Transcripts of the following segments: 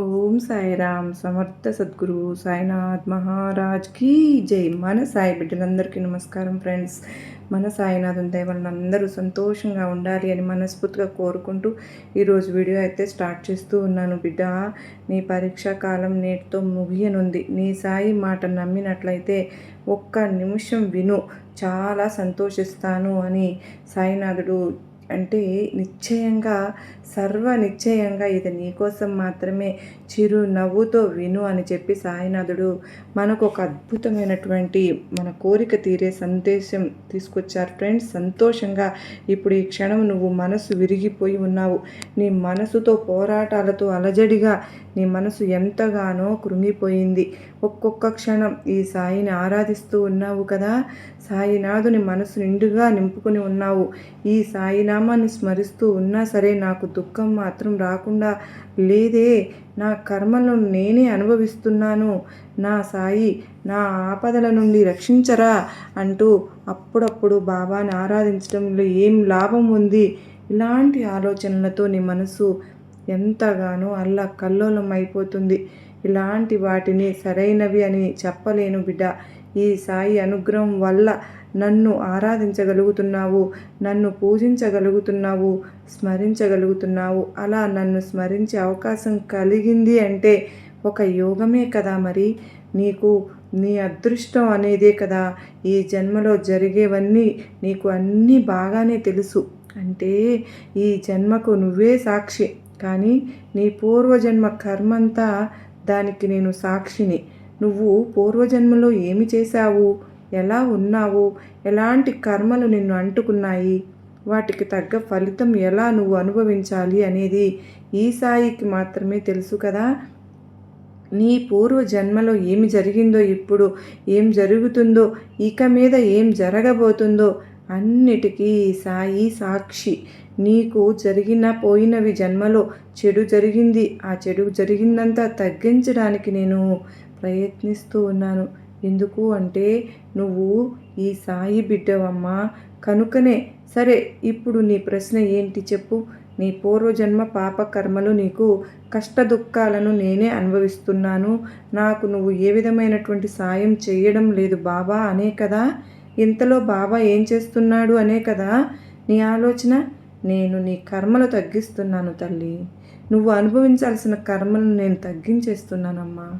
ఓం సాయిరామ్ సమర్థ సద్గురు సాయినాథ్ మహారాజ్ కీ జై. మన సాయి బిడ్డలందరికీ నమస్కారం ఫ్రెండ్స్. మన సాయినాథం దైవాలను అందరూ సంతోషంగా ఉండాలి అని మనస్ఫూర్తిగా కోరుకుంటూ ఈరోజు వీడియో అయితే స్టార్ట్ చేస్తూ ఉన్నాను బిడ్డ. నీ పరీక్షా కాలం నేటితో ముగియనుంది. నీ సాయి మాట నమ్మినట్లయితే ఒక్క నిమిషం విను. చాలా సంతోషిస్తాను అని సాయినాథుడు అంటే నిశ్చయంగా సర్వ నిశ్చయంగా ఇది నీకోసం మాత్రమే చిరు నవ్వుతో విను అని చెప్పి సాయినాథుడు మనకు ఒక అద్భుతమైనటువంటి మన కోరిక తీరే సందేశం తీసుకొచ్చారు. ఫ్రెండ్స్ సంతోషంగా ఇప్పుడు ఈ క్షణం నువ్వు మనసు విరిగిపోయి ఉన్నావు. నీ మనసుతో పోరాటాలతో అలజడిగా నీ మనసు ఎంతగానో కృంగిపోయింది. ఒక్కొక్క క్షణం ఈ సాయిని ఆరాధిస్తూ ఉన్నావు కదా? సాయినాథుని మనసు నిండుగా నింపుకుని ఉన్నావు. ఈ సాయినామాన్ని స్మరిస్తూ ఉన్నా సరే నాకు దుఃఖం మాత్రం రాకుండా లేదే నా కర్మలను నేనే అనుభవిస్తున్నాను. నా సాయి నా ఆపదల నుండి రక్షించరా అంటూ అప్పుడప్పుడు బాబాని ఆరాధించడంలో ఏం లాభం ఉంది? ఇలాంటి ఆలోచనలతో నీ మనసు ఎంతగానో అల్లా కల్లోలం అయిపోతుంది ఇలాంటి వాటిని సరైనవి అని చెప్పలేను బిడ్డ. ఈ సాయి అనుగ్రహం వల్ల నన్ను ఆరాధించగలుగుతున్నావు నన్ను పూజించగలుగుతున్నావు స్మరించగలుగుతున్నావు. అలా నన్ను స్మరించే అవకాశం కలిగింది అంటే ఒక యోగమే కదా మరి. నీకు నీ అదృష్టం అనేదే కదా. ఈ జన్మలో జరిగేవన్నీ నీకు అన్నీ బాగానే తెలుసు. అంటే ఈ జన్మకు నువ్వే సాక్షి. కానీ నీ పూర్వజన్మ కర్మంతా దానికి నేను సాక్షిని. నువ్వు పూర్వజన్మలో ఏమి చేశావు? ఎలా ఉన్నావు? ఎలాంటి కర్మలు నిన్ను అంటుకున్నాయి? వాటికి తగ్గ ఫలితం ఎలా నువ్వు అనుభవించాలి అనేది ఈ సాయికి మాత్రమే తెలుసు కదా? నీ పూర్వ జన్మలో ఏమి జరిగిందో ఇప్పుడు ఏం జరుగుతుందో ఇక మీద ఏం జరగబోతుందో అన్నిటికీ సాయి సాక్షి. నీకు జరిగిన పోయినవి జన్మలో చెడు జరిగింది. ఆ చెడు జరిగిందంతా తగ్గించడానికి నేను ప్రయత్నిస్తూ ఉన్నాను. ఎందుకు అంటే నువ్వు ఈ సాయి బిడ్డవమ్మా. కనుకనే సరే ఇప్పుడు నీ ప్రశ్న ఏంటి చెప్పు. నీ పూర్వజన్మ పాప కర్మలు నీకు కష్ట దుఃఖాలను నేనే అనుభవిస్తున్నాను. నాకు నువ్వు ఏ విధమైనటువంటి సాయం చేయడం లేదు బాబా అనే కదా. ఇంతలో బాబా ఏం చేస్తున్నాడు అనే కదా నీ ఆలోచన. నేను నీ కర్మలు తగ్గిస్తున్నాను తల్లి. నువ్వు అనుభవించాల్సిన కర్మలను నేను తగ్గించేస్తున్నానమ్మా.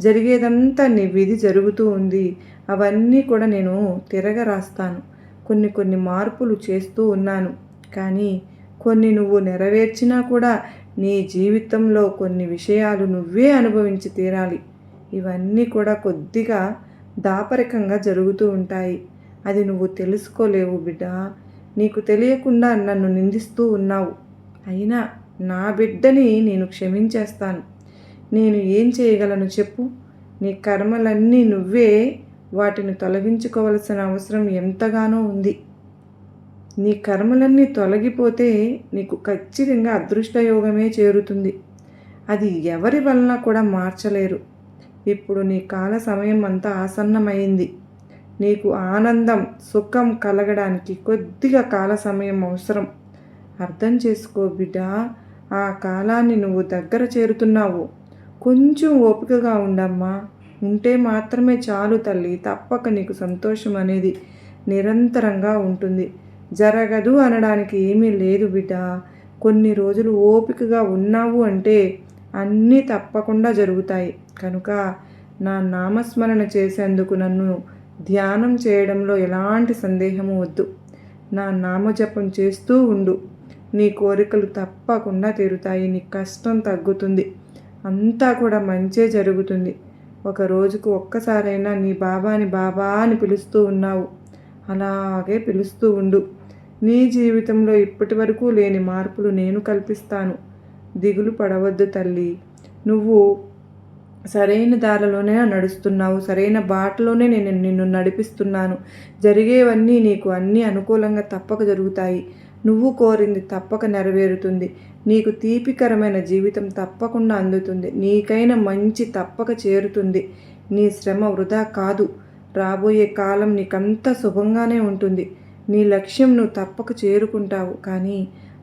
జరిగేదంతా నీ విధి జరుగుతూ ఉంది. అవన్నీ కూడా నేను తిరగ రాస్తాను కొన్ని కొన్ని మార్పులు చేస్తూ ఉన్నాను. కానీ కొన్ని నువ్వు నెరవేర్చినా కూడా నీ జీవితంలో కొన్ని విషయాలు నువ్వే అనుభవించి తీరాలి. ఇవన్నీ కూడా కొద్దిగా దాపరికంగా జరుగుతూ ఉంటాయి. అది నువ్వు తెలుసుకోలేవు బిడ్డ. నీకు తెలియకుండా నన్ను నిందిస్తూ ఉన్నావు. అయినా నా బిడ్డని నేను క్షమించేస్తాను. నేను ఏం చేయగలను చెప్పు? నీ కర్మలన్నీ నువ్వే వాటిని తొలగించుకోవలసిన అవసరం ఎంతగానో ఉంది. నీ కర్మలన్నీ తొలగిపోతే నీకు ఖచ్చితంగా అదృష్టయోగమే చేరుతుంది. అది ఎవరి వలన కూడా మార్చలేరు. ఇప్పుడు నీ కాల సమయం అంతా ఆసన్నమైంది. నీకు ఆనందం సుఖం కలగడానికి కొద్దిగా కాల సమయం అవసరం. అర్థం చేసుకో బిడ్డ ఆ కాలాన్ని నువ్వు దగ్గర చేరుతున్నావు. కొంచెం ఓపికగా ఉండమ్మా. ఉంటే మాత్రమే చాలు తల్లి తప్పక నీకు సంతోషం అనేది నిరంతరంగా ఉంటుంది. జరగదు అనడానికి ఏమీ లేదు బిడ్డ. కొన్ని రోజులు ఓపికగా ఉన్నావు అంటే అన్నీ తప్పకుండా జరుగుతాయి. కనుక నా నామస్మరణ చేసేందుకు నన్ను ధ్యానం చేయడంలో ఎలాంటి సందేహము వద్దు. నా నామజపం చేస్తూ ఉండు. నీ కోరికలు తప్పకుండా తీరుతాయి. నీ కష్టం తగ్గుతుంది. అంతా కూడా మంచే జరుగుతుంది. ఒక రోజుకు ఒక్కసారైనా నీ బాబాని బాబా అని పిలుస్తూ ఉన్నావు. అలాగే పిలుస్తూ ఉండు. నీ జీవితంలో ఇప్పటి వరకు లేని మార్పులు నేను కల్పిస్తాను. దిగులు పడవద్దు తల్లి. నువ్వు సరైన దారిలోనే నడుస్తున్నావు సరైన బాటలోనే నేను నిన్ను నడిపిస్తున్నాను. జరిగేవన్నీ నీకు అన్నీ అనుకూలంగా తప్పక జరుగుతాయి. నువ్వు కోరింది తప్పక నెరవేరుతుంది. నీకు తీపికరమైన జీవితం తప్పకుండా అందుతుంది. నీకైన మంచి తప్పక చేరుతుంది. నీ శ్రమ వృధా కాదు. రాబోయే కాలం నీకంతా శుభంగానే ఉంటుంది. నీ లక్ష్యం నువ్వు తప్పక చేరుకుంటావు. కానీ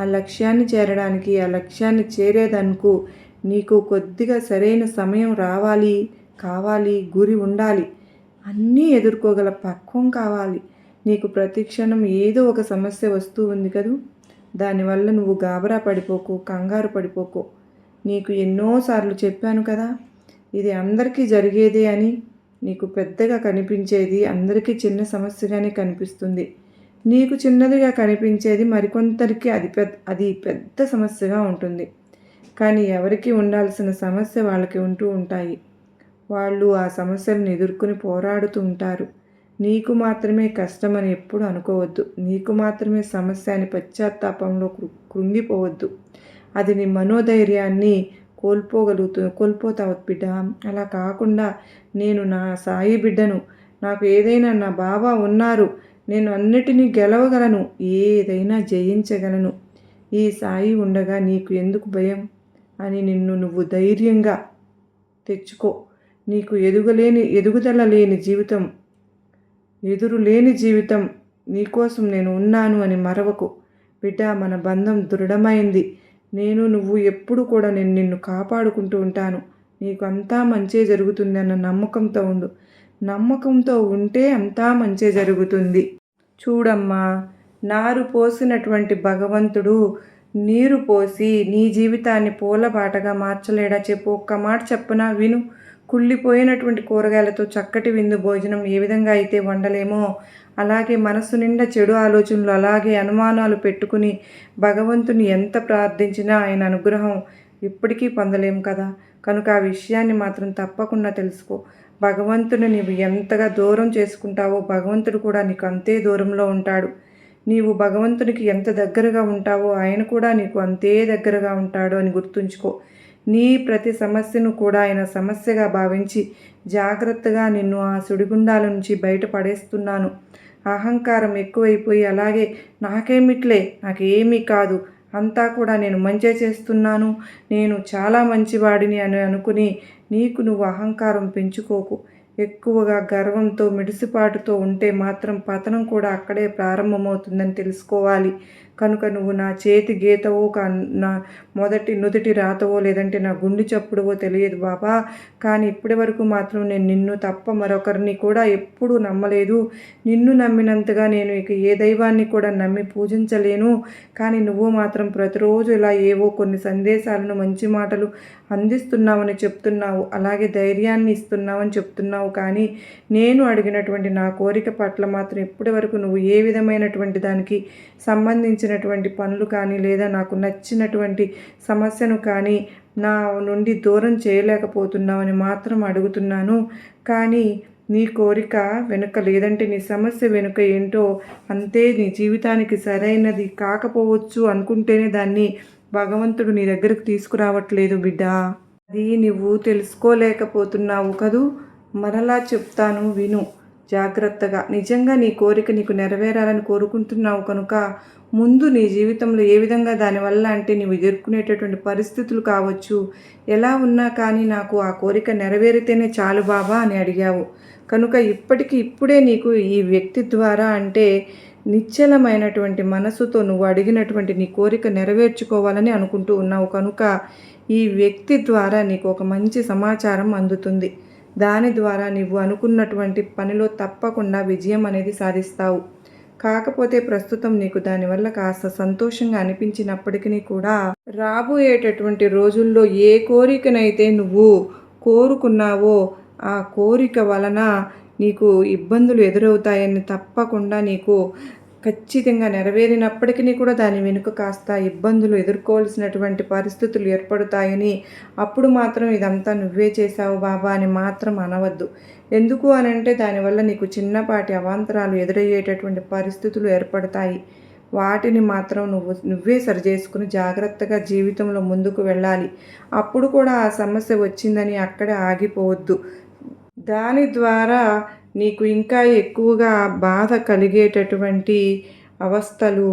ఆ లక్ష్యాన్ని చేరడానికి ఆ లక్ష్యాన్ని చేరేదనుకు నీకు కొద్దిగా సరైన సమయం రావాలి కావాలి గురి ఉండాలి. అన్నీ ఎదుర్కోగల పక్వం కావాలి. నీకు ప్రతిక్షణం ఏదో ఒక సమస్య వస్తూ ఉంది కదూ. దానివల్ల నువ్వు గాబరా పడిపోకు కంగారు పడిపోకు. నీకు ఎన్నోసార్లు చెప్పాను కదా ఇది అందరికీ జరిగేదే అని. నీకు పెద్దగా కనిపించేది అందరికీ చిన్న సమస్యగానే కనిపిస్తుంది. నీకు చిన్నదిగా కనిపించేది మరికొందరికి అది పెద్ద అది పెద్ద సమస్యగా ఉంటుంది. కానీ ఎవరికి ఉండాల్సిన సమస్య వాళ్ళకి ఉంటూ ఉంటాయి. వాళ్ళు ఆ సమస్యలను ఎదుర్కొని పోరాడుతూ ఉంటారు. నీకు మాత్రమే కష్టమని ఎప్పుడు అనుకోవద్దు. నీకు మాత్రమే సమస్య అని పశ్చాత్తాపంలో కృంగిపోవద్దు. అది నీ మనోధైర్యాన్ని కోల్పోగలుగుతు కోల్పోతావు బిడ్డ. అలా కాకుండా నేను నా సాయి బిడ్డను నాకు ఏదైనా నా బాబా ఉన్నారు నేను అన్నిటినీ గెలవగలను ఏదైనా జయించగలను. ఈ సాయి ఉండగా నీకు ఎందుకు భయం? అని నిన్ను నువ్వు ధైర్యంగా తెచ్చుకో. నీకు ఎదుగలేని ఎదుగుదల లేని జీవితం ఎదురు లేని జీవితం నీకోసం నేను ఉన్నాను అని మరవకు. బిడ్డ మన బంధం దృఢమైంది. నేను నువ్వు ఎప్పుడు కూడా నేను నిన్ను కాపాడుకుంటూ ఉంటాను. నీకు అంతా మంచే జరుగుతుంది అన్న నమ్మకంతో ఉండు. నమ్మకంతో ఉంటే అంతా మంచే జరుగుతుంది. చూడమ్మా నారు పోసినటువంటి భగవంతుడు నీరు పోసి నీ జీవితాన్ని పూలబాటగా మార్చలేడా చెప్పు. ఒక్క మాట చెప్పనా విను. కుళ్ళిపోయినటువంటి కూరగాయలతో చక్కటి విందు భోజనం ఏ విధంగా అయితే వండలేమో. అలాగే మనసు నిండా చెడు ఆలోచనలు అలాగే అనుమానాలు పెట్టుకుని భగవంతుని ఎంత ప్రార్థించినా ఆయన అనుగ్రహం ఇప్పటికీ పొందలేం కదా. కనుక ఆ విషయాన్ని మాత్రం తప్పకుండా తెలుసుకో. భగవంతుని నీవు ఎంతగా దూరం చేసుకుంటావో భగవంతుడు కూడా నీకు అంతే దూరంలో ఉంటాడు. నీవు భగవంతునికి ఎంత దగ్గరగా ఉంటావో ఆయన కూడా నీకు అంతే దగ్గరగా ఉంటాడు అని గుర్తుంచుకో. నీ ప్రతి సమస్యను కూడా ఆయన సమస్యగా భావించి జాగ్రత్తగా నిన్ను ఆ సుడిగుండాల నుంచి బయటపడేస్తున్నాను అహంకారం ఎక్కువైపోయి అలాగే నాకేమిట్లే? నాకేమీ కాదు. అంతా కూడా నేను మంచి చేస్తున్నాను. నేను చాలా మంచివాడిని అని అనుకుని నీకు నువ్వు అహంకారం పెంచుకోకు. ఎక్కువగా గర్వంతో మిడిసిపాటుతో ఉంటే మాత్రం పతనం కూడా అక్కడే ప్రారంభమవుతుందని తెలుసుకోవాలి. కనుక నువ్వు నా చేతి గీతవో నా మొదటి నుదుటి రాతవో లేదంటే నా గుండు చప్పుడువో తెలియదు బాబా. కానీ ఇప్పటి వరకు మాత్రం నేను నిన్ను తప్ప మరొకరిని కూడా ఎప్పుడూ నమ్మలేదు. నిన్ను నమ్మినంతగా నేను ఇక ఏ దైవాన్ని కూడా నమ్మి పూజించలేను. కానీ నువ్వు మాత్రం ప్రతిరోజు ఇలా ఏవో కొన్ని సందేశాలను మంచి మాటలు అందిస్తున్నావని చెప్తున్నావు. అలాగే ధైర్యాన్ని ఇస్తున్నావని చెప్తున్నావు. కానీ నేను అడిగినటువంటి నా కోరిక పట్ల మాత్రం ఇప్పటి వరకు నువ్వు ఏ విధమైనటువంటి దానికి సంబంధించినటువంటి పనులు కానీ లేదా నాకు నచ్చినటువంటి సమస్యను కానీ నా నుండి దూరం చేయలేకపోతున్నావని మాత్రం అడుగుతున్నాను. కానీ నీ కోరిక వెనుక లేదంటే నీ సమస్య వెనుక ఏంటో అంతే నీ జీవితానికి సరైనది కాకపోవచ్చు అనుకుంటేనే దాన్ని భగవంతుడు నీ దగ్గరకు తీసుకురావట్లేదు బిడ్డ. అది నువ్వు తెలుసుకోలేకపోతున్నావు కదూ? మరలా చెప్తాను విను. జాగ్రత్తగా. నిజంగా నీ కోరిక నీకు నెరవేరాలని కోరుకుంటున్నావు కనుక ముందు నీ జీవితంలో ఏ విధంగా దానివల్ల అంటే నీవు ఎదుర్కొనేటటువంటి పరిస్థితులు కావచ్చు ఎలా ఉన్నా కానీ నాకు ఆ కోరిక నెరవేరితేనే చాలు బాబా అని అడిగావు. కనుక ఇప్పటికి ఇప్పుడే నీకు ఈ వ్యక్తి ద్వారా అంటే నిశ్చలమైనటువంటి మనసుతో నువ్వు అడిగినటువంటి నీ కోరిక నెరవేర్చుకోవాలని అనుకుంటూ ఉన్నావు. కనుక ఈ వ్యక్తి ద్వారా నీకు ఒక మంచి సమాచారం అందుతుంది. దాని ద్వారా నువ్వు అనుకున్నటువంటి పనిలో తప్పకుండా విజయం అనేది సాధిస్తావు. కాకపోతే ప్రస్తుతం నీకు దానివల్ల కాస్త సంతోషంగా అనిపించినప్పటికీ కూడా రాబోయేటటువంటి రోజుల్లో ఏ కోరికనైతే నువ్వు కోరుకున్నావో ఆ కోరిక వలన నీకు ఇబ్బందులు ఎదురవుతాయని తప్పకుండా నీకు ఖచ్చితంగా నెరవేరినప్పటికీ కూడా దాని వెనుక కాస్త ఇబ్బందులు ఎదుర్కోవాల్సినటువంటి పరిస్థితులు ఏర్పడతాయని అప్పుడు మాత్రం ఇదంతా నువ్వే చేశావు బాబా అని మాత్రం అనవద్దు. ఎందుకు అని అంటే దానివల్ల నీకు చిన్నపాటి అవాంతరాలు ఎదురయ్యేటటువంటి పరిస్థితులు ఏర్పడతాయి. వాటిని మాత్రం నువ్వు నువ్వే సరి చేసుకుని జాగ్రత్తగా జీవితంలో ముందుకు వెళ్ళాలి. అప్పుడు కూడా ఆ సమస్య వచ్చిందని అక్కడే ఆగిపోవద్దు. దాని ద్వారా నీకు ఇంకా ఎక్కువగా బాధ కలిగేటటువంటి అవస్థలు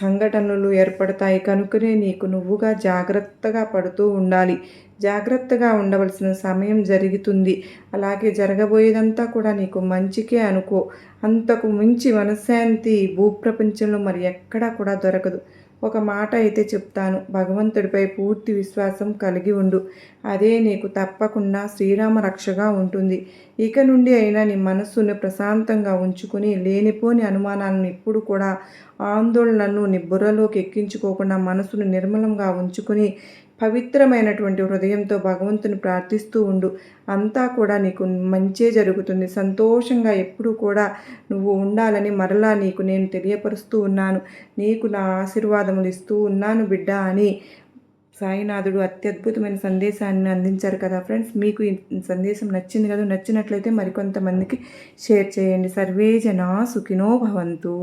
సంఘటనలు ఏర్పడతాయి. కనుకనే నీకు నువ్వుగా జాగ్రత్తగా పడుతూ ఉండాలి. జాగ్రత్తగా ఉండవలసిన సమయం జరుగుతుంది. అలాగే జరగబోయేదంతా కూడా నీకు మంచికే అనుకో. అంతకు మించి మనశ్శాంతి భూప్రపంచంలో మరి ఎక్కడా కూడా దొరకదు. ఒక మాట అయితే చెప్తాను. భగవంతుడిపై పూర్తి విశ్వాసం కలిగి ఉండు. అదే నీకు తప్పకుండా శ్రీరామ రక్షగా ఉంటుంది. ఇక నుండి అయినా నీ మనస్సును ప్రశాంతంగా ఉంచుకుని లేనిపోని అనుమానాలను ఇప్పుడు కూడా ఆందోళనను నీ బుర్రలోకి ఎక్కించుకోకుండా మనసును నిర్మలంగా ఉంచుకుని పవిత్రమైనటువంటి హృదయంతో భగవంతుని ప్రార్థిస్తూ ఉండు. అంతా కూడా నీకు మంచే జరుగుతుంది. సంతోషంగా ఎప్పుడు కూడా నువ్వు ఉండాలని మరలా నీకు నేను తెలియపరుస్తూ ఉన్నాను. నీకు నా ఆశీర్వాదములు ఇస్తూ ఉన్నాను బిడ్డ అని సాయినాథుడు అత్యద్భుతమైన సందేశాన్ని అందించారు కదా ఫ్రెండ్స్. మీకు ఈ సందేశం నచ్చింది కదా నచ్చినట్లయితే మరికొంతమందికి షేర్ చేయండి. సర్వే జనా సుఖినో భవంతు.